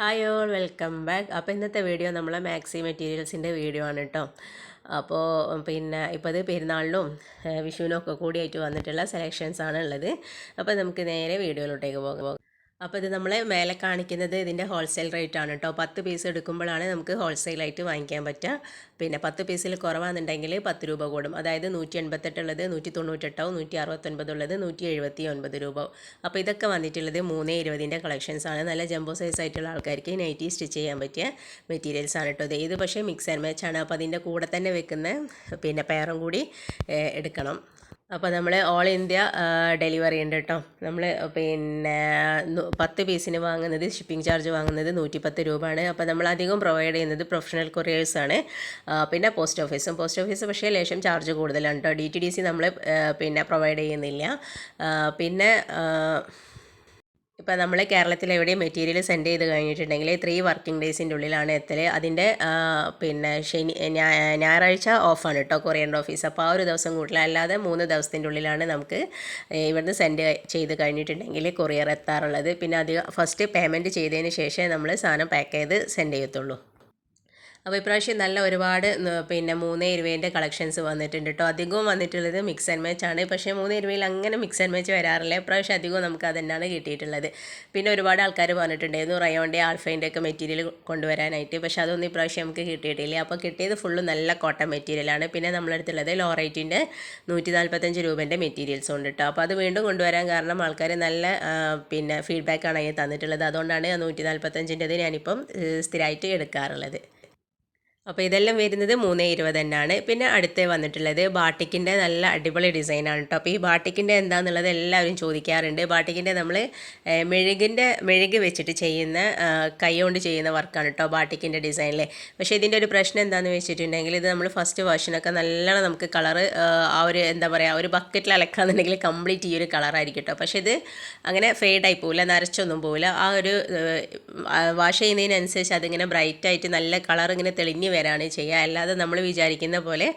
Hi all welcome back. അപ്പോൾ ഇന്നത്തെ video നമ്മളെ മാക്സി മെറ്റീരിയൽസിന്റെ വീഡിയോ ആണ് കേട്ടോ. അപ്പോൾ പിന്നെ ഇപ്പോൾ ഇത് പെരുന്നാളിനും വിഷുവിനും ഒക്കെ കൂടിയായിട്ട് വന്നിട്ടുള്ള സെലക്ഷൻസ് ആണ് ഉള്ളത്. അപ്പോൾ നമുക്ക് നേരെ വീഡിയോയിലോട്ടേക്ക് പോകാം. അപ്പോൾ ഇത് നമ്മൾ മേലെ കാണിക്കുന്നത് ഇതിന്റെ ഹോൾസെയിൽ റേറ്റ് ആണ് കേട്ടോ പത്ത് പീസ് എടുക്കുമ്പോഴാണ് നമുക്ക് ഹോൾസെയിലായിട്ട് വാങ്ങിക്കാൻ പറ്റുക. പിന്നെ പത്ത് പീസിൽ കുറവാണെന്നുണ്ടെങ്കിൽ പത്ത് രൂപ കൂടും. അതായത് നൂറ്റി എൺപത്തെട്ടുള്ളത് നൂറ്റി തൊണ്ണൂറ്റെട്ടാവും നൂറ്റി അറുപത്തൊൻപതുള്ളത് നൂറ്റി എഴുപത്തി ഒൻപത് രൂപ. അപ്പോൾ ഇതൊക്കെ വന്നിട്ടുള്ളത് മൂന്ന് ഇരുപതിന്റെ കളക്ഷൻസ് ആണ്. നല്ല ജംബോ സൈസ് ആയിട്ടുള്ള ആൾക്കാർക്ക് നൈറ്റി സ്റ്റിച്ച് ചെയ്യാൻ പറ്റിയ മെറ്റീരിയൽസ് ആണ് കേട്ടോ ഇത് പക്ഷേ മിക്സ് ആൻഡ് മാച്ച് ആണ്. അപ്പോൾ അതിന്റെ കൂടെ തന്നെ വെക്കുന്ന പിന്നെ പേറും കൂടി എടുക്കണം. അപ്പോൾ നമ്മൾ ഓൾ ഇന്ത്യ ഡെലിവറി ഉണ്ട് കേട്ടോ നമ്മൾ പിന്നെ പത്ത് പീസിന് വാങ്ങുന്നത് ഷിപ്പിംഗ് ചാർജ് വാങ്ങുന്നത് നൂറ്റിപ്പത്ത് രൂപയാണ്. അപ്പോൾ നമ്മൾ അധികം പ്രൊവൈഡ് ചെയ്യുന്നത് പ്രൊഫഷണൽ കൊറിയേഴ്സാണ് പിന്നെ പോസ്റ്റ് ഓഫീസും പോസ്റ്റ് ഓഫീസ് പക്ഷേ ലേശം ചാർജ് കൂടുതലാണ് കേട്ടോ ഡി ടി ഡി സി നമ്മൾ പിന്നെ പ്രൊവൈഡ് ചെയ്യുന്നില്ല. പിന്നെ ആ, ഇപ്പം നമ്മൾ കേരളത്തിൽ എവിടെയും മെറ്റീരിയൽ സെൻഡ് ചെയ്ത് കഴിഞ്ഞിട്ടുണ്ടെങ്കിൽ ത്രീ വർക്കിംഗ് ഡേയ്സിന്റെ ഉള്ളിലാണ് എത്തൽ അതിന്റെ പിന്നെ ശനി ഞായറാഴ്ച ഓഫാണ് കേട്ടോ കൊറിയന്റെ ഓഫീസ് അപ്പോൾ ആ ഒരു ദിവസം കൂട്ടില്ല അല്ലാതെ മൂന്ന് ദിവസത്തിന്റെ ഉള്ളിലാണ് നമുക്ക് ഇവിടുന്ന് സെൻഡ് ചെയ്ത് കഴിഞ്ഞിട്ടുണ്ടെങ്കിൽ കൊറിയർ എത്താറുള്ളത്. പിന്നെ അധികം ഫസ്റ്റ് പേയ്മെന്റ് ചെയ്തതിന് ശേഷമേ നമ്മൾ സാധനം പാക്ക് ചെയ്ത് സെൻഡ് ചെയ്യത്തുള്ളൂ. അപ്പോൾ ഇപ്രാവശ്യം നല്ല ഒരുപാട് പിന്നെ മൂന്ന് ഇരുപതിന്റെ കളക്ഷൻസ് വന്നിട്ടുണ്ട് കേട്ടോ അധികവും വന്നിട്ടുള്ളത് മിക്സ് ആൻഡ് മാച്ച് ആണ്. പക്ഷേ മൂന്ന് ഇരുപതിൽ അങ്ങനെ മിക്സ് ആൻഡ് മാച്ച് വരാറില്ല. ഇപ്രാവശ്യം അധികവും നമുക്ക് അത് തന്നെയാണ് കിട്ടിയിട്ടുള്ളത്. പിന്നെ ഒരുപാട് ആൾക്കാർ പറഞ്ഞിട്ടുണ്ടായിരുന്നു റയോണിന്റെ ആൽഫൈന്റെ ഒക്കെ മെറ്റീരിയൽ കൊണ്ടുവരാനായിട്ട്. പക്ഷേ അതൊന്നും ഇപ്രാവശ്യം നമുക്ക് കിട്ടിയിട്ടില്ല. അപ്പോൾ കിട്ടിയത് ഫുള്ള് നല്ല കോട്ടൺ മെറ്റീരിയലാണ് പിന്നെ നമ്മളടുത്തുള്ളത് ലോറൈറ്റിന്റെ നൂറ്റി നാൽപ്പത്തഞ്ച് രൂപേന്റെ മെറ്റീരിയൽസ് ഉണ്ട് കേട്ടോ അപ്പോൾ അത് വീണ്ടും കൊണ്ടുവരാൻ കാരണം ആൾക്കാർ നല്ല പിന്നെ ഫീഡ്ബാക്കാണ് അതിന് തന്നിട്ടുള്ളത്. അതുകൊണ്ടാണ് നൂറ്റി നാൽപ്പത്തഞ്ചിന്റെത് ഞാനിപ്പം സ്ഥിരമായിട്ട് എടുക്കാറുള്ളത്. അപ്പോൾ ഇതെല്ലാം വരുന്നത് മൂന്ന് ഇരുപത് തന്നെയാണ്. പിന്നെ അടുത്ത് വന്നിട്ടുള്ളത് ബാട്ടിക്കിന്റെ നല്ല അടിപൊളി ഡിസൈനാണ് കേട്ടോ അപ്പോൾ ഈ ബാട്ടിക്കിന്റെ എന്താണെന്നുള്ളത് എല്ലാവരും ചോദിക്കാറുണ്ട്. ബാട്ടിക്കിന്റെ നമ്മൾ മെഴുകിന്റെ മെഴുക് വെച്ചിട്ട് ചെയ്യുന്ന കൈ കൊണ്ട് ചെയ്യുന്ന വർക്കാണ് കേട്ടോ ബാട്ടിക്കിന്റെ ഡിസൈനിൽ പക്ഷേ ഇതിന്റെ ഒരു പ്രശ്നം എന്താണെന്ന് വെച്ചിട്ടുണ്ടെങ്കിൽ ഇത് നമ്മൾ ഫസ്റ്റ് വാഷിനൊക്കെ നല്ലോണം നമുക്ക് കളറ് ആ ഒരു എന്താ പറയുക ഒരു ബക്കറ്റിൽ അലക്കാന്നുണ്ടെങ്കിൽ കംപ്ലീറ്റ് ഈ ഒരു കളറായിരിക്കും കേട്ടോ പക്ഷേ ഇത് അങ്ങനെ ഫെയ്ഡായി പോവില്ല നരച്ചൊന്നും പോവില്ല. ആ ഒരു വാഷ് ചെയ്യുന്നതിനനുസരിച്ച് അതിങ്ങനെ ബ്രൈറ്റായിട്ട് നല്ല കളർ ഇങ്ങനെ തെളിഞ്ഞ് വരാണ് ചെയ്യുക. അല്ലാതെ നമ്മൾ വിചാരിക്കുന്ന പോലെ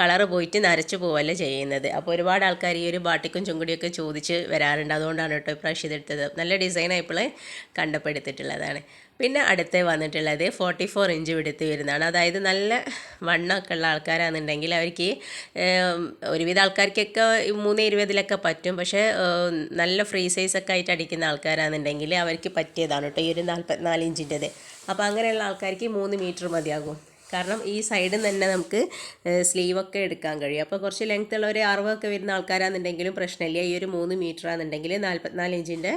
കളർ പോയിട്ട് നരച്ചു പോവല്ല ചെയ്യുന്നത്. അപ്പോൾ ഒരുപാട് ആൾക്കാർ ഈ ഒരു ബാട്ടിക്കും ചുങ്കുടിയൊക്കെ ചോദിച്ച് വരാറുണ്ട്. അതുകൊണ്ടാണ് കേട്ടോ ഇപ്രാവശ്യം ഇതെടുത്തത് നല്ല ഡിസൈൻ ആയപ്പോൾ കണ്ടപ്പെടുത്തിട്ടുള്ളതാണ് പിന്നെ അടുത്ത് വന്നിട്ടുള്ളത് ഫോർട്ടി ഫോർ ഇഞ്ച് വിടുത്ത് വരുന്നതാണ്. അതായത് നല്ല വണ്ണമൊക്കെ ഉള്ള ആൾക്കാരാണെന്നുണ്ടെങ്കിൽ അവർക്ക് ഒരുവിധ ആൾക്കാർക്കൊക്കെ മൂന്ന് ഇരുപതിലൊക്കെ പറ്റും. പക്ഷേ നല്ല ഫ്രീ സൈസൊക്കെ ആയിട്ട് അടിക്കുന്ന ആൾക്കാരാണെന്നുണ്ടെങ്കിൽ അവർക്ക് പറ്റിയതാണ് കേട്ടോ ഈ ഒരു നാൽപ്പത്തിനാല് ഇഞ്ചിന്റെത്. അപ്പോൾ അങ്ങനെയുള്ള ആൾക്കാർക്ക് മൂന്ന് മീറ്റർ മതിയാകും. കാരണം ഈ സൈഡിൽ തന്നെ നമുക്ക് സ്ലീവൊക്കെ എടുക്കാൻ കഴിയും. അപ്പോൾ കുറച്ച് ലെങ്ത് ഉള്ള ഒരു അറുപതൊക്കെ വരുന്ന ആൾക്കാരാണെന്നുണ്ടെങ്കിലും പ്രശ്നമില്ല. ഈ ഒരു മൂന്ന് മീറ്റർ ആണെന്നുണ്ടെങ്കിൽ നാൽപ്പത്തിനാല് ഇഞ്ചിന്റെ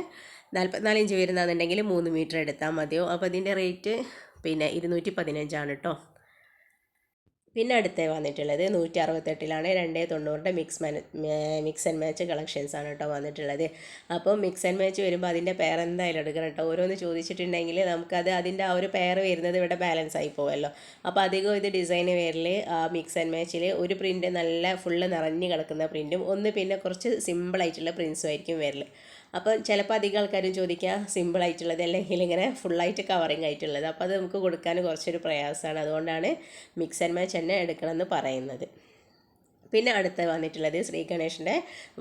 നാൽപ്പത്തിനാല് ഇഞ്ച് വരുന്നതെന്നുണ്ടെങ്കിൽ മൂന്ന് മീറ്റർ എടുത്താൽ മതിയോ? അപ്പോൾ ഇതിന്റെ റേറ്റ് പിന്നെ ഇരുന്നൂറ്റി പതിനഞ്ചാണ് കേട്ടോ പിന്നെ അടുത്തേ വന്നിട്ടുള്ളത് നൂറ്റി അറുപത്തെട്ടിലാണ് രണ്ട് തൊണ്ണൂറിന്റെ മിക്സ് മാന മിക്സ് ആൻഡ് മാച്ച് കളക്ഷൻസ് ആണ് കേട്ടോ വന്നിട്ടുള്ളത്. അപ്പോൾ മിക്സ് ആൻഡ് മാച്ച് വരുമ്പോൾ അതിന്റെ പെയർ എന്തായാലും എടുക്കണം കേട്ടോ. ഓരോന്ന് ചോദിച്ചിട്ടുണ്ടെങ്കിൽ നമുക്കത് അതിന്റെ ആ ഒരു പെയർ വരുന്നത് ഇവിടെ ബാലൻസ് ആയി പോകുമല്ലോ അപ്പോൾ അധികം ഇത് ഡിസൈൻ പേരിൽ മിക്സ് ആൻഡ് മാച്ചിൽ ഒരു പ്രിന്റ് നല്ല ഫുള്ള് നിറഞ്ഞ് കിടക്കുന്ന പ്രിന്റും ഒന്ന് പിന്നെ കുറച്ച് സിമ്പിളായിട്ടുള്ള പ്രിൻസും ആയിരിക്കും വരൽ അപ്പം ചിലപ്പോൾ അധികം ആൾക്കാരും ചോദിക്കുക സിമ്പിൾ ആയിട്ടുള്ളത് അല്ലെങ്കിൽ ഇങ്ങനെ ഫുള്ളായിട്ട് കവറിങ് ആയിട്ടുള്ളത്. അപ്പോൾ അത് നമുക്ക് കൊടുക്കാൻ കുറച്ചൊരു പ്രയാസമാണ്. അതുകൊണ്ടാണ് മിക്സ് ആൻഡ് മാച്ച് തന്നെ എടുക്കണമെന്ന് പറയുന്നത്. പിന്നെ അടുത്ത് വന്നിട്ടുള്ളത് ശ്രീ ഗണേഷിന്റെ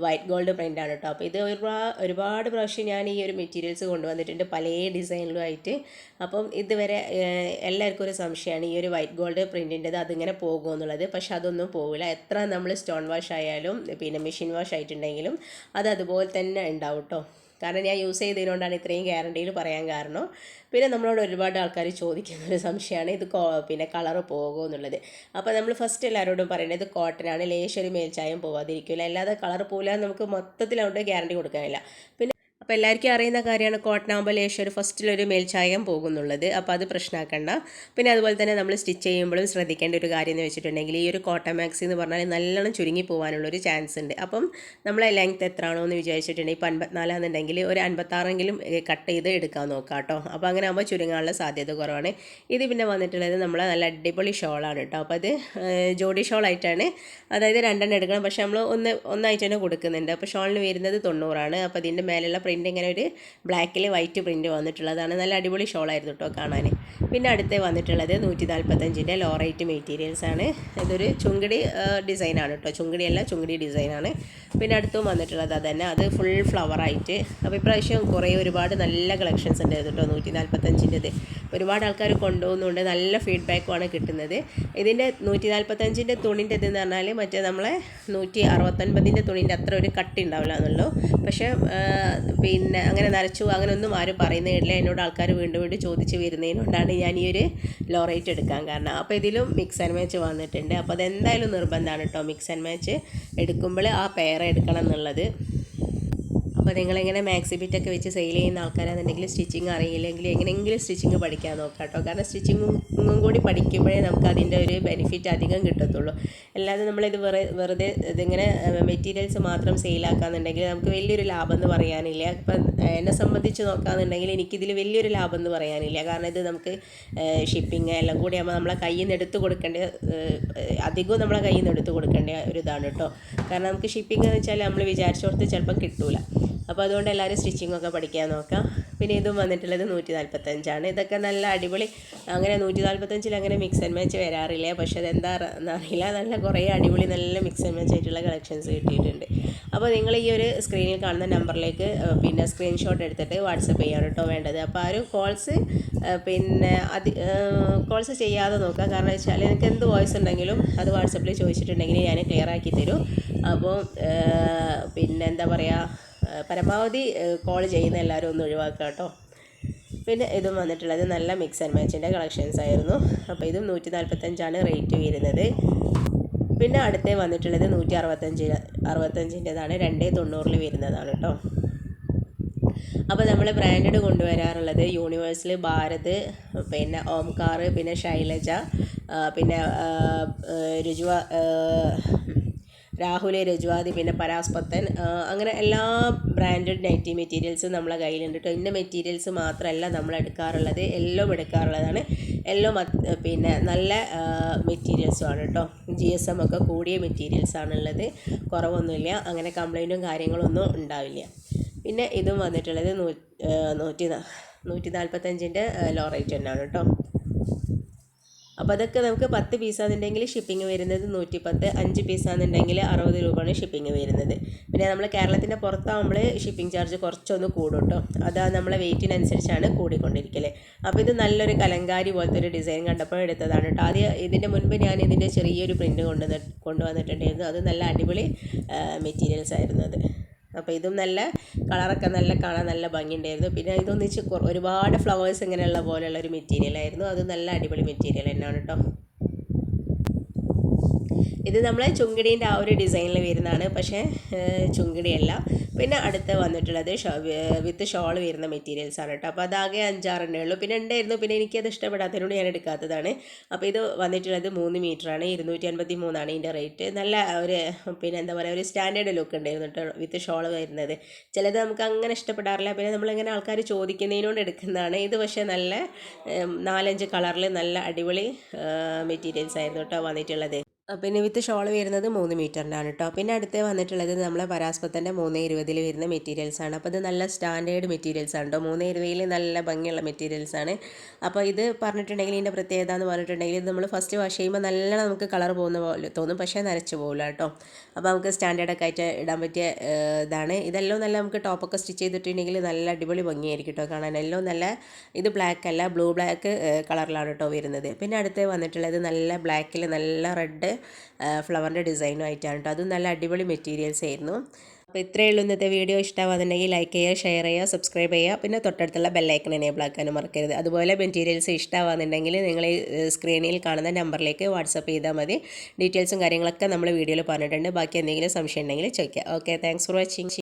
വൈറ്റ് ഗോൾഡ് പ്രിന്റ് ആണ് കേട്ടോ അപ്പോൾ ഇത് ഒരുപാട് ഒരുപാട് പ്രാവശ്യം ഞാൻ ഈ ഒരു മെറ്റീരിയൽസ് കൊണ്ടുവന്നിട്ടുണ്ട് പല ഡിസൈനിലുമായിട്ട്. അപ്പം ഇതുവരെ എല്ലാവർക്കും ഒരു സംശയമാണ് ഈ ഒരു വൈറ്റ് ഗോൾഡ് പ്രിന്റിന്റെത് അതിങ്ങനെ പോകുമെന്നുള്ളത് പക്ഷേ പക്ഷെ അതൊന്നും പോകില്ല എത്ര നമ്മൾ സ്റ്റോൺ വാഷ് ആയാലും പിന്നെ മെഷീൻ വാഷ് ആയിട്ടുണ്ടെങ്കിലും അത് അതുപോലെ തന്നെ ഉണ്ടാവും കേട്ടോ കാരണം ഞാൻ യൂസ് ചെയ്തതിനോണ്ടാണ് ഇത്രയും ഗ്യാരണ്ടിയിൽ പറയാൻ കാരണം. പിന്നെ നമ്മളോട് ഒരുപാട് ആൾക്കാർ ചോദിക്കുന്ന ഒരു സംശയമാണ് ഇത് പിന്നെ കളർ പോകുമോ എന്നുള്ളത്. അപ്പോൾ നമ്മൾ ഫസ്റ്റ് എല്ലാവരോടും പറയുന്നത് ഇത് കോട്ടനാണ് ലേശം ഒരു മേൽച്ചായം പോവാതിരിക്കില്ല അല്ലാതെ കളർ പോകില്ല നമുക്ക് മൊത്തത്തിൽ അതുകൊണ്ട് ഗ്യാരണ്ടി കൊടുക്കാനില്ല. പിന്നെ അപ്പോൾ എല്ലാവർക്കും അറിയുന്ന കാര്യമാണ് ലേശം ഒരു ഫസ്റ്റിലൊരു മേൽച്ചായം പോകുന്നുള്ളത്. അപ്പോൾ അത് പ്രശ്നമാക്കണ്ട പിന്നെ അതുപോലെ തന്നെ നമ്മൾ സ്റ്റിച്ച് ചെയ്യുമ്പോഴും ശ്രദ്ധിക്കേണ്ട ഒരു കാര്യം എന്ന് വെച്ചിട്ടുണ്ടെങ്കിൽ ഈ ഒരു കോട്ടൺ മാക്സി എന്ന് പറഞ്ഞാൽ നല്ലോണം ചുരുങ്ങി പോകാനുള്ളൊരു ചാൻസ് ഉണ്ട്. അപ്പം നമ്മളെ ലെങ്ത് എത്രയാണോ എന്ന് വിചാരിച്ചിട്ടുണ്ടെങ്കിൽ ഇപ്പോൾ അൻപത്തിനാലാണെന്നുണ്ടെങ്കിൽ ഒരു അൻപത്താറെങ്കിലും കട്ട് ചെയ്ത് എടുക്കാൻ നോക്കാം കേട്ടോ. അപ്പോൾ അങ്ങനെ ആകുമ്പോൾ ചുരുങ്ങാനുള്ള സാധ്യത കുറവാണ്. ഇത് പിന്നെ വന്നിട്ടുള്ളത് നമ്മളെ നല്ല അടിപൊളി ഷോളാണ് കേട്ടോ. അപ്പോൾ അത് ജോഡി ഷോളായിട്ടാണ് അതായത് രണ്ടെണ്ണം എടുക്കണം. പക്ഷേ നമ്മൾ ഒന്ന് ഒന്നായിട്ട് തന്നെ കൊടുക്കുന്നുണ്ട്. അപ്പോൾ ഷോളിന് വരുന്നത് തൊണ്ണൂറാണ്. അപ്പോൾ ഇതിന്റെ മേലുള്ള പ്രിന്റ് ഇങ്ങനെ ഒരു ബ്ലാക്കിൽ വൈറ്റ് പ്രിന്റ് വന്നിട്ടുള്ളതാണ്. നല്ല അടിപൊളി ഷോൾ ആയിരുന്നു കേട്ടോ കാണാൻ പിന്നെ അടുത്ത് വന്നിട്ടുള്ളത് നൂറ്റി നാൽപ്പത്തഞ്ചിന്റെ ലോ റേറ്റ് മെറ്റീരിയൽസ് ആണ്. ഇതൊരു ചുങ്കടി ഡിസൈനാണ് കേട്ടോ ചുങ്കടിയല്ല ചുങ്കടി ഡിസൈനാണ്. പിന്നെ അടുത്തും വന്നിട്ടുള്ളത് അതന്നെ. അത് ഫുൾ ഫ്ലവറായിട്ട് അപ്പോൾ ഇപ്രാവശ്യം കുറേ ഒരുപാട് നല്ല കളക്ഷൻസ് ഉണ്ടായിരുന്നു കേട്ടോ നൂറ്റി നാൽപ്പത്തഞ്ചിന്റെത് ഒരുപാട് ആൾക്കാർ കൊണ്ടുപോകുന്നുണ്ട്. നല്ല ഫീഡ്ബാക്കുമാണ് കിട്ടുന്നത്. ഇതിന്റെ നൂറ്റി നാൽപ്പത്തഞ്ചിന്റെ തുണിന്റെ ഇതെന്ന് പറഞ്ഞാൽ മറ്റേ നമ്മളെ നൂറ്റി അറുപത്തൊൻപതിന്റെ തുണിന്റെ അത്ര ഒരു കട്ട് ഉണ്ടാവില്ല എന്നുള്ളൂ. പക്ഷേ പിന്നെ അങ്ങനെ നരച്ചു അങ്ങനെ ഒന്നും ആരും കേട്ടില്ല എന്നോട് ആൾക്കാർ വീണ്ടും വീണ്ടും ചോദിച്ച് വരുന്നതിനോണ്ടാണ് ഞാൻ ഈ ഒരു ലോറേറ്റ് എടുക്കാൻ കാരണം. അപ്പോൾ ഇതിലും മിക്സ് ആൻഡ് മാച്ച് വന്നിട്ടുണ്ട്. അപ്പോൾ അതെന്തായാലും നിർബന്ധമാണ് കേട്ടോ മിക്സ് ആൻഡ് മാച്ച് എടുക്കുമ്പോൾ ആ പെയർ എടുക്കണം എന്നുള്ളത്. അപ്പോൾ നിങ്ങളിങ്ങനെ മാക്സി ബിറ്റൊക്കെ വെച്ച് സെയിൽ ചെയ്യുന്ന ആൾക്കാരാണെന്നുണ്ടെങ്കിൽ സ്റ്റിച്ചിങ് അറിയില്ലെങ്കിൽ എങ്ങനെയെങ്കിലും സ്റ്റിച്ചിങ് പഠിക്കാൻ നോക്കാം കേട്ടോ. കാരണം സ്റ്റിച്ചിങ്ങും കൂടി പഠിക്കുമ്പോഴേ നമുക്ക് അതിന്റെ ഒരു ബെനിഫിറ്റ് അധികം കിട്ടത്തുള്ളൂ. അല്ലാതെ നമ്മളിത് വെറു വെറുതെ ഇതിങ്ങനെ മെറ്റീരിയൽസ് മാത്രം സെയിലാക്കാന്നുണ്ടെങ്കിൽ നമുക്ക് വലിയൊരു ലാഭം എന്ന് പറയാനില്ല. ഇപ്പം എന്നെ സംബന്ധിച്ച് നോക്കാന്നുണ്ടെങ്കിൽ എനിക്കിതിൽ വലിയൊരു ലാഭം എന്ന് പറയാനില്ല. കാരണം ഇത് നമുക്ക് ഷിപ്പിംഗ് എല്ലാം കൂടി ആകുമ്പോൾ നമ്മളെ കയ്യിൽ നിന്ന് എടുത്ത് കൊടുക്കേണ്ട അധികവും നമ്മളെ കയ്യിൽ നിന്ന് എടുത്ത് കൊടുക്കേണ്ട ഒരു ഇതാണ് കേട്ടോ. കാരണം നമുക്ക് ഷിപ്പിംഗ് എന്ന് വെച്ചാൽ നമ്മൾ വിചാരിച്ചോർത്ത് ചിലപ്പം കിട്ടൂല. അപ്പോൾ അതുകൊണ്ട് എല്ലാവരും സ്റ്റിച്ചിങ് ഒക്കെ പഠിക്കാൻ നോക്കാം. പിന്നെ ഇതും വന്നിട്ടുള്ളത് നൂറ്റി നാൽപ്പത്തഞ്ചാണ് ഇതൊക്കെ നല്ല അടിപൊളി അങ്ങനെ നൂറ്റി നാൽപ്പത്തഞ്ചിൽ അങ്ങനെ മിക്സ് ആൻഡ് മാച്ച് വരാറില്ല. പക്ഷെ അതെന്താ എന്നറിയില്ല. നല്ല കുറേ അടിപൊളി നല്ല മിക്സ് ആൻഡ് മാച്ച് ആയിട്ടുള്ള കളക്ഷൻസ് കിട്ടിയിട്ടുണ്ട്. അപ്പോൾ നിങ്ങൾ ഈ ഒരു സ്ക്രീനിൽ കാണുന്ന നമ്പറിലേക്ക് പിന്നെ സ്ക്രീൻഷോട്ട് എടുത്തിട്ട് വാട്സപ്പ് ചെയ്യാൻ കേട്ടോ വേണ്ടത്. അപ്പോൾ ആ ഒരു കോൾസ് പിന്നെ അത് കോൾസ് ചെയ്യാതെ നോക്കാം കാരണം വെച്ചാൽ എനിക്ക് എന്ത് വോയിസ് ഉണ്ടെങ്കിലും അത് വാട്സപ്പിൽ ചോദിച്ചിട്ടുണ്ടെങ്കിൽ ഞാൻ ക്ലിയർ ആക്കി തരും. അപ്പോൾ പിന്നെ എന്താ പറയുക പരമാവധി കോൾ ചെയ്യുന്ന എല്ലാവരും ഒന്ന് ഒഴിവാക്കുക കേട്ടോ. പിന്നെ ഇതും വന്നിട്ടുള്ളത് നല്ല മിക്സ് ആൻഡ് മാച്ചിന്റെ കളക്ഷൻസ് ആയിരുന്നു. അപ്പോൾ ഇതും നൂറ്റി നാൽപ്പത്തഞ്ചാണ് റേറ്റ് വരുന്നത്. പിന്നെ അടുത്തേ വന്നിട്ടുള്ളത് നൂറ്റി അറുപത്തഞ്ച് അറുപത്തഞ്ചിന്റെതാണ് രണ്ടേ തൊണ്ണൂറിൽ വരുന്നതാണ് കേട്ടോ. അപ്പോൾ നമ്മൾ ബ്രാൻഡഡ് കൊണ്ടുവരാറുള്ളത് യൂണിവേഴ്സിൽ ഭാരത് പിന്നെ ഓംകാർ പിന്നെ ശൈലജ പിന്നെ രുജുവ രാഹുൽ രജുവാദി പിന്നെ പരാസ്പത്തൻ അങ്ങനെ എല്ലാ ബ്രാൻഡഡ് നൈറ്റി മെറ്റീരിയൽസും നമ്മളെ കയ്യിലുണ്ട് കേട്ടോ ഇന്ന മെറ്റീരിയൽസ് മാത്രമല്ല നമ്മൾ എടുക്കാറുള്ളത് എല്ലാം എടുക്കാറുള്ളതാണ്. എല്ലാം പിന്നെ നല്ല മെറ്റീരിയൽസും ആണ് കേട്ടോ ജി എസ് എം ഒക്കെ കൂടിയ മെറ്റീരിയൽസ് ആണുള്ളത്. കുറവൊന്നുമില്ല. അങ്ങനെ കംപ്ലൈന്റും കാര്യങ്ങളൊന്നും ഉണ്ടാവില്ല. പിന്നെ ഇതും വന്നിട്ടുള്ളത് നൂറ്റി നൂറ്റി നാൽപ്പത്തഞ്ചിന്റെ ലോ റേറ്റ് തന്നെയാണ് കേട്ടോ അപ്പോൾ അതൊക്കെ നമുക്ക് പത്ത് പീസാണെന്നുണ്ടെങ്കിൽ ഷിപ്പിംഗ് വരുന്നത് നൂറ്റി പത്ത് അഞ്ച് പീസാണെന്നുണ്ടെങ്കിൽ അറുപത് രൂപയാണ് ഷിപ്പിംഗ് വരുന്നത്. പിന്നെ നമ്മൾ കേരളത്തിന്റെ പുറത്താകുമ്പോൾ ഷിപ്പിംഗ് ചാർജ് കുറച്ചൊന്ന് കൂടും കേട്ടോ അതാ നമ്മളെ വെയിറ്റിനനുസരിച്ചാണ് കൂടിക്കൊണ്ടിരിക്കൽ അപ്പോൾ ഇത് നല്ലൊരു കലങ്കാരി പോലത്തെ ഒരു ഡിസൈൻ കണ്ടപ്പോൾ എടുത്തതാണ് കേട്ടോ ആദ്യം ഇതിന്റെ മുൻപ് ഞാൻ ഇതിന്റെ ചെറിയൊരു പ്രിന്റ് കൊണ്ടുവന്ന് കൊണ്ടുവന്നിട്ടുണ്ടായിരുന്നു. അത് നല്ല അടിപൊളി മെറ്റീരിയൽസ് ആയിരുന്നു അത്. അപ്പോൾ ഇതും നല്ല കളറൊക്കെ നല്ല കാണാൻ നല്ല ഭംഗിയുണ്ടായിരുന്നു. പിന്നെ ഇതൊന്നിച്ച് ഒരുപാട് ഫ്ലവേഴ്സ് ഇങ്ങനെയുള്ള പോലെയുള്ള ഒരു മെറ്റീരിയൽ ആയിരുന്നു. അത് നല്ല അടിപൊളി മെറ്റീരിയൽ തന്നെയാണ് കേട്ടോ ഇത് നമ്മളെ ചുങ്കിടീന്റെ ആ ഒരു ഡിസൈനിൽ വരുന്നതാണ്. പക്ഷേ ചുങ്കിടിയല്ല. പിന്നെ അടുത്ത് വന്നിട്ടുള്ളത് വിത്ത് ഷോൾ വരുന്ന മെറ്റീരിയൽസ് ആണ് കേട്ടോ. അപ്പോൾ അതാകെ അഞ്ചാറെണ്ണേ ഉള്ളൂ. പിന്നെ ഉണ്ടായിരുന്നു. പിന്നെ എനിക്കത് ഇഷ്ടപ്പെടാത്തതിനോട് ഞാൻ എടുക്കാത്തതാണ്. അപ്പോൾ ഇത് വന്നിട്ടുള്ളത് മൂന്ന് മീറ്ററാണ് ഇരുന്നൂറ്റി അൻപത്തി മൂന്നാണ് ഇതിന്റെ റേറ്റ്. നല്ല ഒരു പിന്നെ എന്താ പറയുക ഒരു സ്റ്റാൻഡേർഡ് ലുക്ക് ഉണ്ടായിരുന്നു കേട്ടോ വിത്ത് ഷോൾ വരുന്നത്. ചിലത് നമുക്ക് അങ്ങനെ ഇഷ്ടപ്പെടാറില്ല. പിന്നെ നമ്മളിങ്ങനെ ആൾക്കാർ ചോദിക്കുന്നതിനോട് എടുക്കുന്നതാണ്. ഇത് പക്ഷേ നല്ല നാലഞ്ച് കളറിൽ നല്ല അടിപൊളി മെറ്റീരിയൽസ് ആയിരുന്നു കേട്ടോ വന്നിട്ടുള്ളത്. പിന്നെ വിത്ത് ഷോൾ വരുന്നത് മൂന്ന് മീറ്ററിനാണ് കേട്ടോ പിന്നെ അടുത്ത് വന്നിട്ടുള്ളത് നമ്മളെ പരാസ്പത്തിന്റെ മൂന്ന് ഇരുപതിൽ വരുന്ന മെറ്റീരിയൽസ് ആണ്. അപ്പോൾ ഇത് നല്ല സ്റ്റാൻഡേർഡ് മെറ്റീരിയൽസ് ആണ് കേട്ടോ മൂന്ന് ഇരുപതിൽ നല്ല ഭംഗിയുള്ള മെറ്റീരിയൽസ് ആണ്. അപ്പോൾ ഇത് പറഞ്ഞിട്ടുണ്ടെങ്കിൽ ഇതിന്റെ പ്രത്യേകത എന്ന് പറഞ്ഞിട്ടുണ്ടെങ്കിൽ ഇത് നമ്മൾ ഫസ്റ്റ് വാഷ് ചെയ്യുമ്പോൾ നല്ല നമുക്ക് കളർ പോകുന്ന പോലെ തോന്നും. പക്ഷേ നരച്ചു പോകില്ല കേട്ടോ അപ്പോൾ നമുക്ക് സ്റ്റാൻഡേർഡൊക്കെ ആയിട്ട് ഇടാൻ പറ്റിയ ഇതാണ്. ഇതെല്ലാം നല്ല നമുക്ക് ടോപ്പൊക്കെ സ്റ്റിച്ച് ചെയ്തിട്ടുണ്ടെങ്കിൽ നല്ല അടിപൊളി ഭംഗിയായിരിക്കും കേട്ടോ കാണാൻ. എല്ലാം നല്ല ഇത് ബ്ലാക്ക് അല്ല ബ്ലൂ ബ്ലാക്ക് കളറിലാണ് കേട്ടോ വരുന്നത്. പിന്നെ അടുത്ത് വന്നിട്ടുള്ളത് നല്ല ബ്ലാക്കിൽ നല്ല റെഡ് ഫ്ലവറിന്റെ ഡിസൈനും ആയിട്ടാണ് കേട്ടോ അതും നല്ല അടിപൊളി മെറ്റീരിയൽസ് ആയിരുന്നു. അപ്പോൾ ഇത്രയേ ഉള്ളൂ ഇന്നത്തെ വീഡിയോ ഇഷ്ടമാകുന്നുണ്ടെങ്കിൽ ലൈക്ക് ചെയ്യുക ഷെയർ ചെയ്യുക സബ്സ്ക്രൈബ് ചെയ്യുക. പിന്നെ തൊട്ടടുത്തുള്ള ബെല്ലൈക്കൺ എനേബിൾ ആക്കാനും മറക്കരുത്. അതുപോലെ മെറ്റീരിയൽസ് ഇഷ്ടമാകുന്നുണ്ടെങ്കിൽ നിങ്ങൾ സ്ക്രീനിൽ കാണുന്ന നമ്പറിലേക്ക് വാട്സപ്പ് ചെയ്താൽ മതി. ഡീറ്റെയിൽസും കാര്യങ്ങളൊക്കെ നമ്മൾ വീഡിയോയിൽ പറഞ്ഞിട്ടുണ്ട്. ബാക്കി എന്തെങ്കിലും സംശയം ഉണ്ടെങ്കിൽ ചോദിക്കാം ഓക്കെ താങ്ക്സ് ഫോർ വാച്ചിങ്